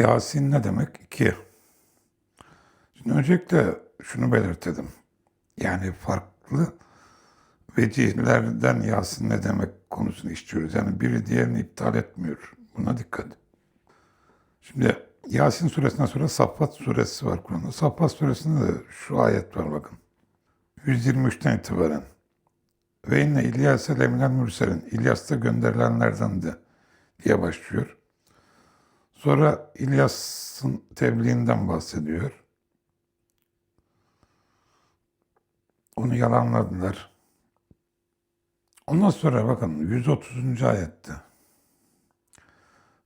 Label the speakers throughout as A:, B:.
A: Yasin ne demek? İki. Şimdi öncelikle şunu belirtelim. Yani farklı vecihlerden Yasin ne demek konusunu işliyoruz. Yani biri diğerini iptal etmiyor. Buna dikkat. Şimdi Yasin suresinden sonra Saffat suresi var Kur'an'da. Saffat suresinde de şu ayet var bakın. 123'ten itibaren. Ve inne İlyas'e leminen mürselin. İlyas da gönderilenlerdendi diye başlıyor. Sonra İlyas'ın tebliğinden bahsediyor. Onu yalanladılar. Ondan sonra bakın 130. ayette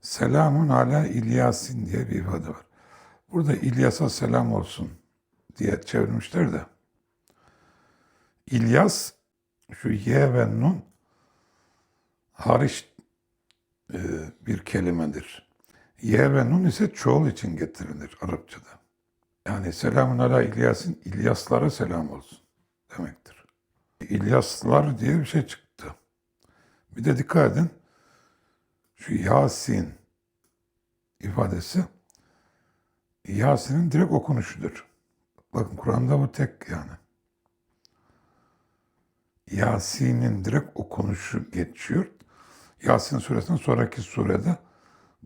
A: Selamun ala İlyasin diye bir ifade var. Burada İlyas'a selam olsun diye çevirmişler de. İlyas şu ye ve nun hariç e, bir kelimedir. Ye ve nun ise çoğul için getirilir Arapçada. Yani selamun ala İlyas'in İlyaslara selam olsun demektir. İlyaslar diye bir şey çıktı. Bir de dikkat edin. Şu Yasin ifadesi Yasin'in direkt okunuşudur. Bakın Kur'an'da bu tek yani. Yasin'in direkt okunuşu geçiyor. Yasin suresinin sonraki surede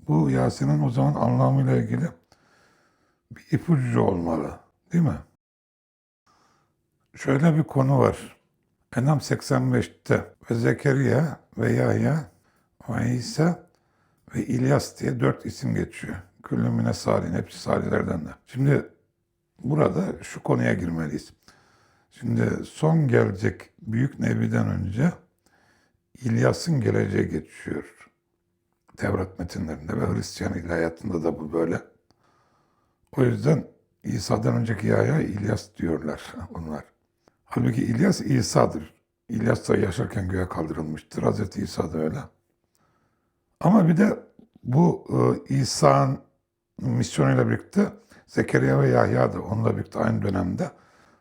A: bu Yasin'in o zaman anlamıyla ilgili bir ipucu olmalı. Değil mi? Şöyle bir konu var. Enam 85'te ve Zekeriya ve Yahya ve İsa ve İlyas diye dört isim geçiyor. Küllümüne salin, hepsi salihlerden de. Şimdi burada şu konuya girmeliyiz. Şimdi son gelecek büyük nebiden önce İlyas'ın geleceği geçiyor. Tevrat metinlerinde ve Hristiyan ilahiyatında da bu böyle. O yüzden İsa'dan önceki Yahya İlyas diyorlar onlar. Halbuki İlyas İsa'dır. İlyas da yaşarken göğe kaldırılmıştır. Hazreti İsa da öyle. Ama bir de bu e, İsa'nın misyonuyla birlikte Zekeriya ve Yahya da onunla birlikte aynı dönemde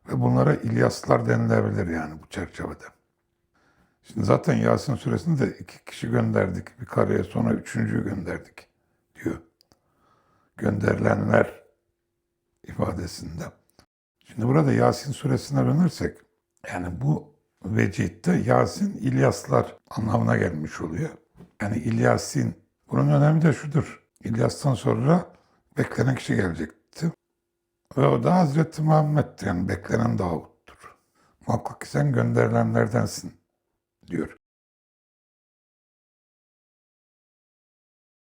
A: ve bunlara İlyaslar denilebilir yani bu çerçevede. Şimdi zaten Yasin suresinde de iki kişi gönderdik bir karıya sonra üçüncüyü gönderdik diyor. Gönderilenler ifadesinde. Şimdi burada Yasin suresine dönersek yani bu vecihte Yasin İlyaslar anlamına gelmiş oluyor. Yani İlyasin bunun önemi de şudur. İlyas'tan sonra beklenen kişi gelecekti. Ve o da Hazreti Muhammed'dir. Yani beklenen Davut'tur. Muhakkak ki sen gönderilenlerdensin diyor.